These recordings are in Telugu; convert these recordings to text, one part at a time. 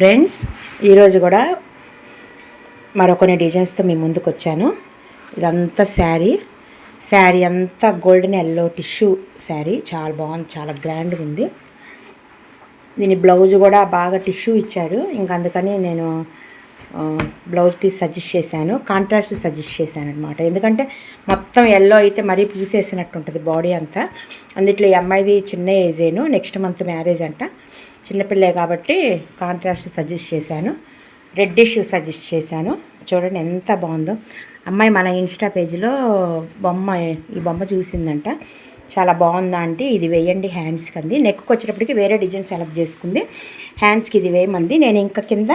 ఫ్రెండ్స్ ఈరోజు కూడా మరొకొన్ని డిజైన్స్తో మీ ముందుకు వచ్చాను ఇదంతా శారీ. శారీ అంతా గోల్డెన్ ఎల్లో టిష్యూ శారీ. చాలా బాగుంది చాలా గ్రాండ్గా ఉంది. దీని బ్లౌజ్ కూడా బాగా టిష్యూ ఇచ్చారు. ఇంకా అందుకని నేను బ్లౌజ్ పీస్ సజెస్ట్ చేశాను. కాంట్రాస్ట్ సజెస్ట్ చేశాను అనమాట ఎందుకంటే మొత్తం ఎల్లో అయితే మరీ పూసేసినట్టు ఉంటుంది బాడీ అంతా. అందుట్లో ఈ అమ్మాయిది చిన్న ఏజేను నెక్స్ట్ మంత్ మ్యారేజ్ అంట. చిన్నపిల్లే కాబట్టి కాంట్రాస్ట్ సజెస్ట్ చేశాను. రెడ్డిష్ సజెస్ట్ చేశాను. చూడండి ఎంత బాగుందో. అమ్మాయి మన ఇన్స్టా పేజీలో బొమ్మ ఈ బొమ్మ చూసిందంట. చాలా బాగుందా అంటే ఇది వేయండి హ్యాండ్స్కి అంది నెక్కి వచ్చేటప్పటికి వేరే డిజైన్ సెలెక్ట్ చేసుకుంది. హ్యాండ్స్కి ఇది వేయమంది. నేను ఇంకా కింద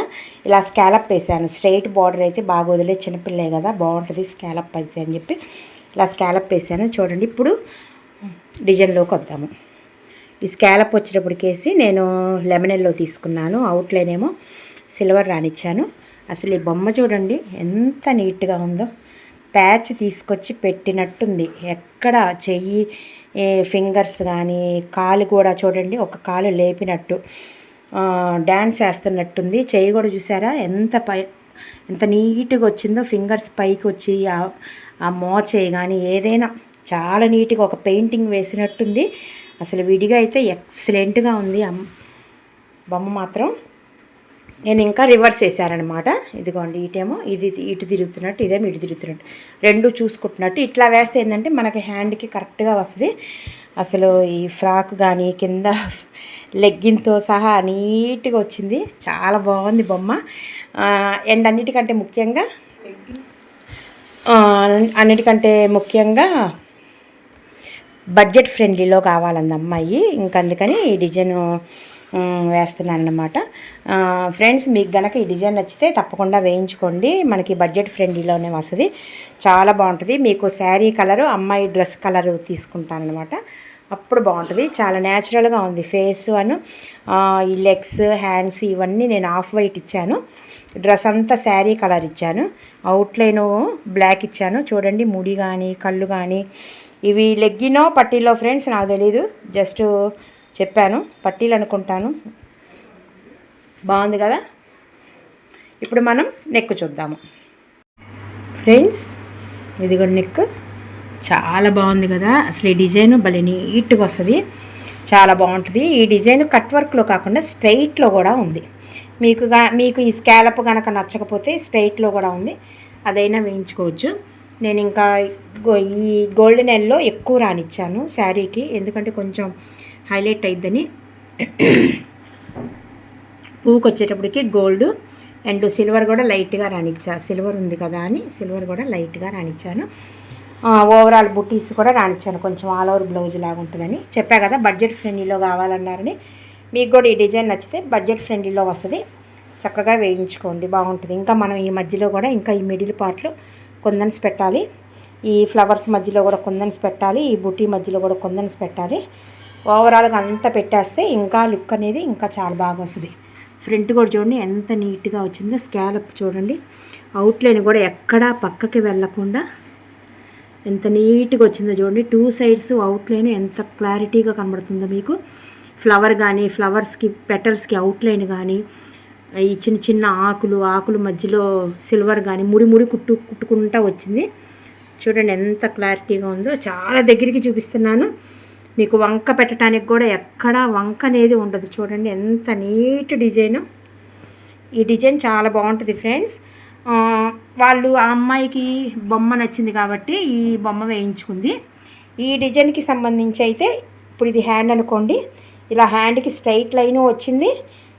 ఇలా స్కాలప్ వేసాను స్ట్రైట్ బార్డర్ అయితే బాగా వదిలే చిన్నపిల్లే కదా. బాగుంటుంది స్కాలప్ అయితే అని చెప్పి ఇలా స్కాలప్ వేసాను చూడండి ఇప్పుడు డిజైన్లోకి వద్దాము. ఈ స్కాలప్ వచ్చేటప్పటికేసి నేను లెమనెల్లో తీసుకున్నాను అవుట్లైన్ ఏమో సిల్వర్ రానిచ్చాను. అసలు ఈ బొమ్మ చూడండి ఎంత నీట్గా ఉందో. ప్యాచ్ తీసుకొచ్చి పెట్టినట్టుంది. ఎక్కడ చెయ్యి ఫింగర్స్ కానీ కాలు కూడా చూడండి ఒక కాలు లేపినట్టు. డ్యాన్స్ వేస్తున్నట్టుంది చెయ్యి కూడా చూసారా? ఎంత పై ఎంత నీట్గా వచ్చిందో. ఫింగర్స్ పైకి వచ్చి ఆ- ఆ మోచేయి కానీ ఏదైనా చాలా నీట్గా ఒక పెయింటింగ్ వేసినట్టుంది. అసలు విడిగా అయితే ఎక్సలెంట్గా ఉంది. బొమ్మ మాత్రం. నేను ఇంకా రివర్స్ వేసారనమాట ఇదిగోండి ఇటేమో ఇది ఇటు తిరుగుతున్నట్టు ఇదేమో ఇటు తిరుగుతున్నట్టు. రెండు చూసుకుంటున్నట్టు. ఇట్లా వేస్తే ఏంటంటే మనకి హ్యాండ్కి కరెక్ట్గా వస్తుంది. అసలు ఈ ఫ్రాక్ కానీ కింద లెగ్గిన్తో సహా నీట్గా వచ్చింది. చాలా బాగుంది బొమ్మ. అండ్ అన్నిటికంటే ముఖ్యంగా అన్నిటికంటే ముఖ్యంగా బడ్జెట్ ఫ్రెండ్లీలో కావాలంది అమ్మాయి. ఇంకా అందుకని ఈ డిజైన్ వేస్తున్నాను అనమాట ఫ్రెండ్స్ మీకు గనక ఈ డిజైన్ నచ్చితే తప్పకుండా వేయించుకోండి. మనకి బడ్జెట్ ఫ్రెండ్లీలోనే వస్తుంది. చాలా బాగుంటుంది. మీకు శారీ కలరు అమ్మాయి డ్రెస్ కలరు తీసుకుంటానమాట అప్పుడు బాగుంటుంది. చాలా న్యాచురల్గా ఉంది. ఫేస్ అను ఈ లెగ్స్ హ్యాండ్స్ ఇవన్నీ నేను ఆఫ్ వైట్ ఇచ్చాను. డ్రెస్ అంతా శారీ కలర్ ఇచ్చాను. అవుట్లైన్ బ్లాక్ ఇచ్చాను. చూడండి ముడి కానీ కళ్ళు కానీ ఇవి లెగ్గినో పట్టీలో ఫ్రెండ్స్ నాకు తెలీదు. జస్ట్ చెప్పాను పట్టీలు అనుకుంటాను. బాగుంది కదా? ఇప్పుడు మనం నెక్ చూద్దాము. ఫ్రెండ్స్ ఇది కూడా నెక్ చాలా బాగుంది కదా? అసలు ఈ డిజైన్ భలే నీట్గా వస్తుంది. చాలా బాగుంటుంది. ఈ డిజైన్ కట్ వర్క్లో కాకుండా స్ట్రైట్లో కూడా ఉంది. మీకు మీకు ఈ స్కాలప్ కనుక నచ్చకపోతే స్ట్రైట్లో కూడా ఉంది. అదైనా వేయించుకోవచ్చు. నేను ఇంకా ఈ గోల్డెన్ ఎల్లో ఎక్కువ రానిచ్చాను శారీకి. ఎందుకంటే కొంచెం హైలైట్ అయిద్దని. పువ్వుకి వచ్చేటప్పటికి గోల్డ్ అండ్ సిల్వర్ కూడా లైట్గా రానిచ్చా. సిల్వర్ ఉంది కదా అని సిల్వర్ కూడా లైట్గా రానిచ్చాను. ఓవరాల్ బుటీస్ కూడా రానిచ్చాను. కొంచెం ఆల్ ఓవర్ బ్లౌజ్ లాగా ఉంటుందని. చెప్పా కదా బడ్జెట్ ఫ్రెండ్లీలో కావాలన్నారని. మీకు కూడా ఈ డిజైన్ నచ్చితే బడ్జెట్ ఫ్రెండ్లీలో వస్తుంది. చక్కగా వేయించుకోండి బాగుంటుంది. ఇంకా మనం ఈ మధ్యలో కూడా ఇంకా ఈ మిడిల్ పార్ట్లో కొందన్స్ పెట్టాలి. ఈ ఫ్లవర్స్ మధ్యలో కూడా కొందన్స్ పెట్టాలి. ఈ బుటీ మధ్యలో కూడా కొందన్స్ పెట్టాలి. ఓవరాల్గా అంతా పెట్టేస్తే ఇంకా లుక్ అనేది ఇంకా చాలా బాగా వస్తుంది. ఫ్రంట్ కూడా చూడండి ఎంత నీట్గా వచ్చిందో. స్కాలప్ చూడండి. అవుట్లైన్ కూడా ఎక్కడా పక్కకి వెళ్ళకుండా ఎంత నీట్గా వచ్చిందో చూడండి. టూ సైడ్స్ అవుట్లైన్ ఎంత క్లారిటీగా కనబడుతుందో మీకు. ఫ్లవర్ కానీ ఫ్లవర్స్కి పెటల్స్కి అవుట్లైన్ కానీ ఈ చిన్న చిన్న ఆకులు ఆకులు మధ్యలో సిల్వర్ కానీ ముడి ముడి కుట్టు కుట్టుకుంటా వచ్చింది. చూడండి ఎంత క్లారిటీగా ఉందో. చాలా దగ్గరికి చూపిస్తున్నాను. మీకు వంక పెట్టడానికి కూడా ఎక్కడా వంక అనేది ఉండదు. చూడండి ఎంత నీట్ డిజైను. ఈ డిజైన్ చాలా బాగుంటుంది ఫ్రెండ్స్. వాళ్ళు ఆ అమ్మాయికి బొమ్మ నచ్చింది కాబట్టి ఈ బొమ్మ వేయించుకుంది. ఈ డిజైన్కి సంబంధించి అయితే ఇప్పుడు ఇది హ్యాండ్ అనుకోండి. ఇలా హ్యాండ్కి స్ట్రైట్ లైన్ వచ్చింది.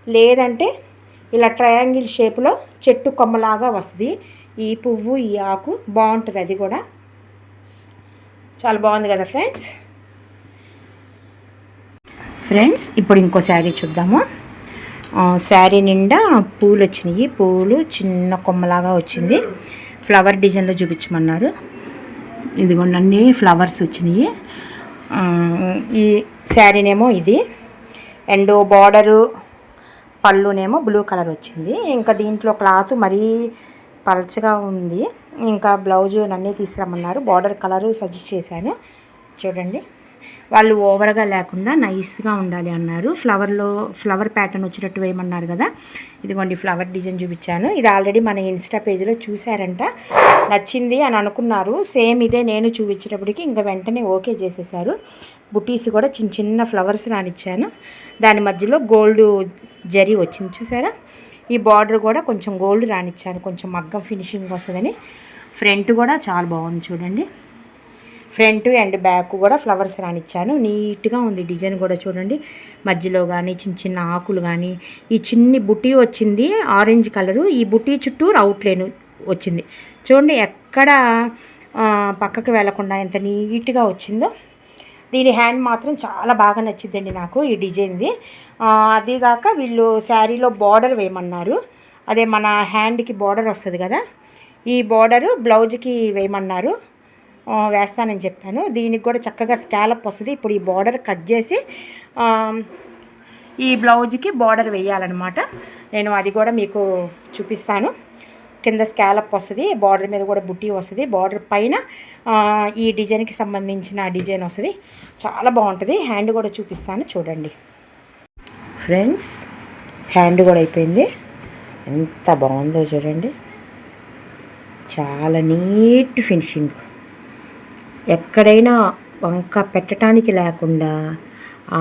లేదంటే ఇలా ట్రయాంగిల్ షేప్లో చెట్టు కొమ్మలాగా వస్తుంది. ఈ పువ్వు ఈ ఆకు బాగుంటుంది అది కూడా. చాలా బాగుంది కదా ఫ్రెండ్స్? ఫ్రెండ్స్ ఇప్పుడు ఇంకో శారీ చూద్దాము. శారీ నిండా పూలు వచ్చినాయి పూలు చిన్న కొమ్మలాగా వచ్చింది. ఫ్లవర్ డిజైన్లో చూపించమన్నారు. ఇదిగోండి అన్ని ఫ్లవర్స్ వచ్చినాయి. ఈ శారీనేమో ఇది. అండ్ బార్డరు పళ్ళునేమో బ్లూ కలర్ వచ్చింది. ఇంకా దీంట్లో క్లాత్ మరీ పలచగా ఉంది. ఇంకా బ్లౌజు నన్నే తీసుకురమ్మన్నారు. బార్డర్ కలరు సజెస్ట్ చేశాను. చూడండి. వాళ్ళు ఓవర్గా లేకుండా నైస్గా ఉండాలి అన్నారు. ఫ్లవర్లో ఫ్లవర్ ప్యాటర్న్ వచ్చినట్టు వేయమన్నారు కదా. ఇదిగోండి ఫ్లవర్ డిజైన్ చూపించాను. ఇది ఆల్రెడీ మన ఇన్స్టా పేజ్లో చూసారంట. నచ్చింది అని అనుకున్నారు. సేమ్ ఇదే నేను చూపించేటప్పటికి ఇంకా వెంటనే ఓకే చేసేసారు. బుటీస్ కూడా చిన్న చిన్న ఫ్లవర్స్ రానిచ్చాను. దాని మధ్యలో గోల్డ్ జరీ వచ్చింది చూసారా? ఈ బార్డర్ కూడా కొంచెం గోల్డ్ రానిచ్చాను. కొంచెం మగ్గం ఫినిషింగ్ వస్తుందని. ఫ్రంట్ కూడా చాలా బాగుంది చూడండి. ఫ్రంట్ అండ్ బ్యాక్ కూడా ఫ్లవర్స్ రానిచ్చాను నీట్గా ఉంది డిజైన్ కూడా చూడండి. మధ్యలో కానీ చిన్న చిన్న ఆకులు కానీ ఈ చిన్ని బుటీ వచ్చింది ఆరెంజ్ కలరు. ఈ బుట్టీ చుట్టూ అవుట్లైన్ వచ్చింది. చూడండి ఎక్కడ పక్కకు పక్కకి వెళ్ళకుండా ఎంత నీట్గా వచ్చిందో. దీని హ్యాండ్ మాత్రం చాలా బాగా నచ్చిందండి నాకు ఈ డిజైన్ది. ఆ, అదీగాక వీళ్ళు శారీలో బార్డర్ వేయమన్నారు. అదే మన హ్యాండ్కి బార్డర్ వస్తుంది కదా. ఈ బార్డరు బ్లౌజ్కి వేయమన్నారు. వేస్తానని చెప్పాను. దీనికి కూడా చక్కగా స్కాలప్ వస్తుంది. ఇప్పుడు ఈ బార్డర్ కట్ చేసి ఈ బ్లౌజ్కి బార్డర్ వేయాలన్నమాట. నేను అది కూడా మీకు చూపిస్తాను. కింద స్కాలప్ వస్తుంది. బార్డర్ మీద కూడా బుట్టి వస్తుంది. బార్డర్ పైన ఈ డిజైన్కి సంబంధించిన డిజైన్ వస్తుంది. చాలా బాగుంటుంది. హ్యాండ్ కూడా చూపిస్తాను. చూడండి. ఫ్రెండ్స్ హ్యాండ్ కూడా అయిపోయింది. ఎంత బాగుందో చూడండి. చాలా నీట్ ఫినిషింగ్. ఎక్కడైనా వంక పెట్టడానికి లేకుండా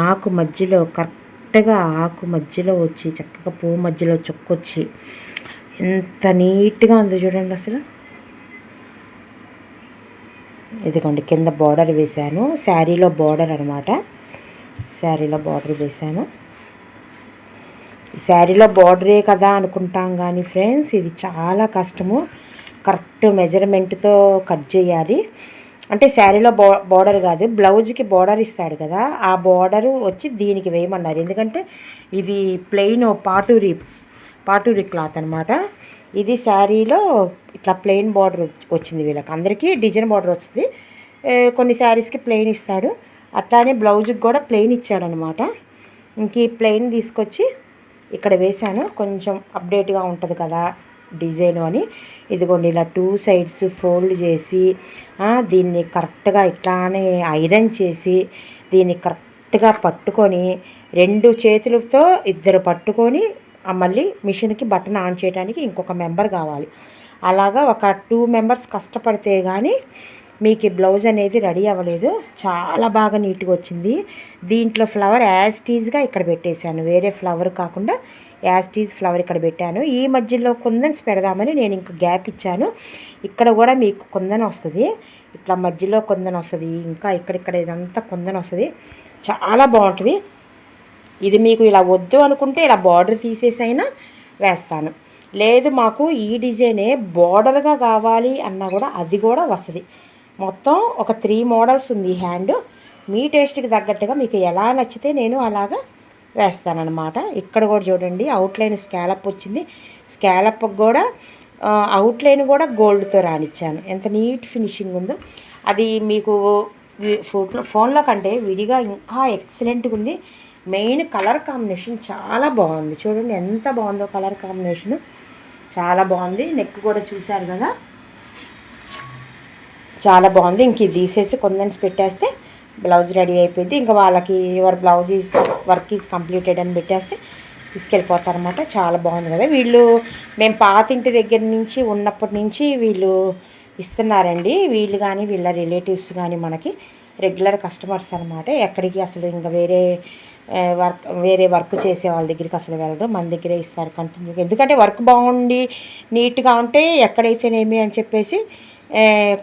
ఆకు మధ్యలో కరెక్ట్గా ఆకు మధ్యలో వచ్చి చక్కగా పువ్వు మధ్యలో చొక్కొచ్చి ఎంత నీట్గా ఉందో చూడండి అసలు. ఇదిగోండి కింద బార్డర్ వేశాను. శారీలో బార్డర్ అనమాట శారీలో బార్డర్ వేశాను. శారీలో బార్డరే కదా అనుకుంటాం కానీ ఫ్రెండ్స్ ఇది చాలా కష్టము. కరెక్ట్ మెజర్మెంట్తో కట్ చేయాలి. అంటే శారీలో బో బోర్డర్ కాదు బ్లౌజ్కి బోర్డర్ ఇస్తాడు కదా ఆ బోర్డరు వచ్చి దీనికి వేయమన్నారు. ఎందుకంటే ఇది ప్లెయిన్ పాటూరి పాటూరి క్లాత్ అనమాట ఇది శారీలో ఇట్లా ప్లెయిన్ బార్డర్ వచ్చింది వీళ్ళకి. అందరికీ డిజైన్ బార్డర్ వస్తుంది. కొన్ని శారీస్కి ప్లెయిన్ ఇస్తాడు. అట్లానే బ్లౌజ్కి కూడా ప్లెయిన్ ఇచ్చాడనమాట ఇంక ఈ ప్లెయిన్ తీసుకొచ్చి ఇక్కడ వేశాను. కొంచెం అప్డేట్గా ఉంటుంది కదా డిజైన్ అని. ఇదిగోండి ఇలా టూ సైడ్స్ ఫోల్డ్ చేసి దీన్ని కరెక్ట్గా ఇట్లానే ఐరన్ చేసి దీన్ని కరెక్ట్గా పట్టుకొని రెండు చేతులతో ఇద్దరు పట్టుకొని మళ్ళీ మిషన్కి బటన్ ఆన్ చేయడానికి ఇంకొక మెంబర్ కావాలి. అలాగా ఒక టూ మెంబర్స్ కష్టపడితే కానీ మీకు ఈ బ్లౌజ్ అనేది రెడీ అవ్వలేదు. చాలా బాగా నీట్గా వచ్చింది. దీంట్లో ఫ్లవర్ యాజ్ టీజ్గా ఇక్కడ పెట్టేశాను. వేరే ఫ్లవర్ కాకుండా యాస్టీజ్ ఫ్లవర్ ఇక్కడ పెట్టాను. ఈ మధ్యలో కుందన్స్ పెడదామని నేను ఇంకా గ్యాప్ ఇచ్చాను. ఇక్కడ కూడా మీకు కుందన వస్తుంది. ఇట్లా మధ్యలో కుందన వస్తుంది. ఇంకా ఇక్కడిక్కడ ఇదంతా కుందన వస్తుంది. చాలా బాగుంటుంది. ఇది మీకు ఇలా వద్దు అనుకుంటే ఇలా బార్డర్ తీసేసైనా వేస్తాను. లేదు మాకు ఈ డిజైనే బార్డర్గా కావాలి అన్నా కూడా అది కూడా వస్తుంది. మొత్తం ఒక త్రీ మోడల్స్ ఉంది హ్యాండ్. మీ టేస్ట్కి తగ్గట్టుగా మీకు ఎలా నచ్చితే నేను అలాగా వేస్తానన్నమాట. ఇక్కడ కూడా చూడండి అవుట్లైన్ స్కాలప్ వచ్చింది. స్కాలప్ కూడా అవుట్లైన్ కూడా గోల్డ్తో రానిచ్చాను ఎంత నీట్ ఫినిషింగ్ ఉందో. అది మీకు వి- ఫోటో ఫోన్లో కంటే విడిగా ఇంకా ఎక్సలెంట్గా ఉంది. మెయిన్ కలర్ కాంబినేషన్ చాలా బాగుంది. చూడండి ఎంత బాగుందో కలర్ కాంబినేషన్ చాలా బాగుంది. నెక్ కూడా చూశారు కదా. చాలా బాగుంది. ఇంక ఇది తీసేసి కొందని పెట్టేస్తే బ్లౌజ్ రెడీ అయిపోయింది. ఇంకా వాళ్ళకి your blouse is work is completed అని పెట్టేస్తే తీసుకెళ్ళిపోతారనమాట చాలా బాగుంది కదా. వీళ్ళు మేము పాత ఇంటి దగ్గర నుంచి ఉన్నప్పటి నుంచి వీళ్ళు ఇస్తున్నారండి. వీళ్ళు కానీ వీళ్ళ రిలేటివ్స్ కానీ మనకి రెగ్యులర్ కస్టమర్స్ అనమాట ఎక్కడికి అసలు ఇంకా వేరే వర్క్ వేరే వర్క్ చేసే వాళ్ళ దగ్గరికి అసలు వెళ్ళరు. మన దగ్గరే ఇస్తారు కంటిన్యూగా. ఎందుకంటే వర్క్ బాగుండి నీట్గా ఉంటే ఎక్కడైతేనేమి అని చెప్పేసి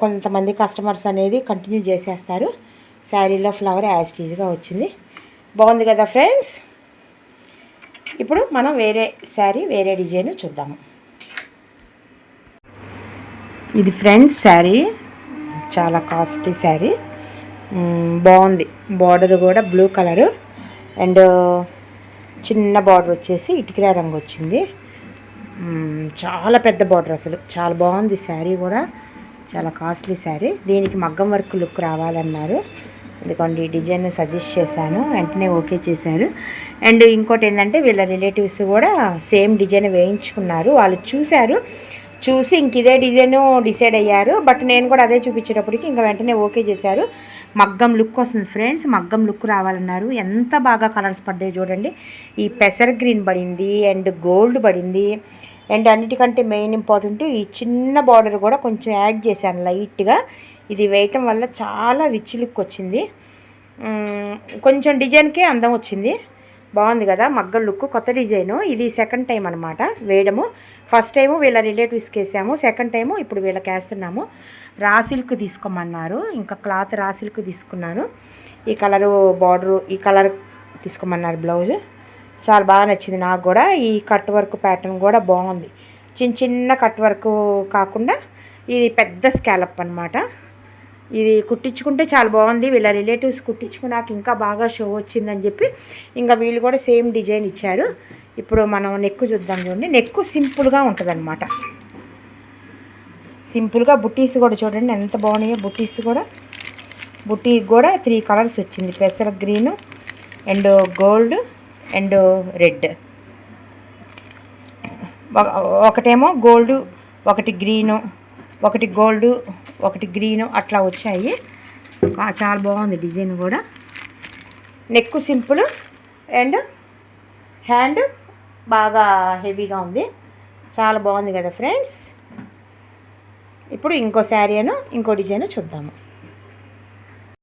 కొంతమంది కస్టమర్స్ అనేది కంటిన్యూ చేసేస్తారు. శారీలో ఫ్లవర్ యాజ్ టీజ్గా వచ్చింది. బాగుంది కదా ఫ్రెండ్స్? ఇప్పుడు మనం వేరే శారీ వేరే డిజైన్ చూద్దాము ఇది ఫ్రెండ్స్ శారీ. చాలా కాస్ట్లీ శారీ. బాగుంది. బార్డర్ కూడా బ్లూ కలరు. అండ్ చిన్న బార్డర్ వచ్చేసి ఇటుకరా రంగు వచ్చింది. చాలా పెద్ద బార్డర్ అసలు. చాలా బాగుంది శారీ కూడా. చాలా కాస్ట్లీ శారీ. దీనికి మగ్గం వర్క్ లుక్ రావాలన్నారు. ఎందుకంటే ఈ డిజైన్ సజెస్ట్ చేశాను వెంటనే ఓకే చేశారు. అండ్ ఇంకోటి ఏంటంటే వీళ్ళ రిలేటివ్స్ కూడా సేమ్ డిజైన్ వేయించుకున్నారు. వాళ్ళు చూశారు చూసి ఇంక ఇదే డిజైన్ డిసైడ్ అయ్యారు. బట్ నేను కూడా అదే చూపించేటప్పటికి ఇంకా వెంటనే ఓకే చేశారు. మగ్గం లుక్ వస్తుంది ఫ్రెండ్స్ మగ్గం లుక్ రావాలన్నారు. ఎంత బాగా కలర్స్ పడ్డాయి చూడండి. ఈ పెసర్ గ్రీన్ పడింది అండ్ గోల్డ్ పడింది. అండ్ అన్నిటికంటే మెయిన్ ఇంపార్టెంట్ ఈ చిన్న బార్డర్ కూడా కొంచెం యాడ్ చేశాను లైట్గా. ఇది వేయటం వల్ల చాలా రిచ్ లుక్ వచ్చింది. కొంచెం డిజైన్కే అందం వచ్చింది. బాగుంది కదా మగ్గ లుక్ కొత్త డిజైను. ఇది సెకండ్ టైం అనమాట వేయడము. ఫస్ట్ టైము వీళ్ళ రిలేటివ్స్కి వేసాము సెకండ్ టైము ఇప్పుడు వీళ్ళకి వేస్తున్నాము రా సిల్క్ తీసుకోమన్నారు ఇంకా క్లాత్ రా సిల్క్ తీసుకున్నాను. ఈ కలరు బార్డరు ఈ కలర్ తీసుకోమన్నారు బ్లౌజ్. చాలా బాగా నచ్చింది నాకు కూడా. ఈ కట్ వర్క్ ప్యాటర్న్ కూడా బాగుంది. చిన్న చిన్న కట్ వర్క్ కాకుండా ఇది పెద్ద స్కాలప్ అనమాట ఇది కుట్టించుకుంటే చాలా బాగుంది. వీళ్ళ రిలేటివ్స్ కుట్టించుకున్నాక ఇంకా బాగా షో వచ్చిందని చెప్పి ఇంకా వీళ్ళు కూడా సేమ్ డిజైన్ ఇచ్చారు. ఇప్పుడు మనం నెక్ చూద్దాం చూడండి. నెక్ సింపుల్గా ఉంటుంది అనమాట సింపుల్గా బుట్టీస్ కూడా చూడండి. ఎంత బాగున్నాయో బుట్టీస్ కూడా. బుట్టీ కూడా త్రీ కలర్స్ వచ్చింది. పెసర green and gold and red ఒక- ఒకటేమో గోల్డ్ ఒకటి గ్రీను ఒకటి గోల్డ్ ఒకటి గ్రీను అట్లా వచ్చాయి. చాలా బాగుంది డిజైన్ కూడా. నెక్ సింపుల్ అండ్ హ్యాండ్ బాగా హెవీగా ఉంది. చాలా బాగుంది కదా ఫ్రెండ్స్? ఇప్పుడు ఇంకో శారీ అను ఇంకో డిజైన్ చూద్దాము.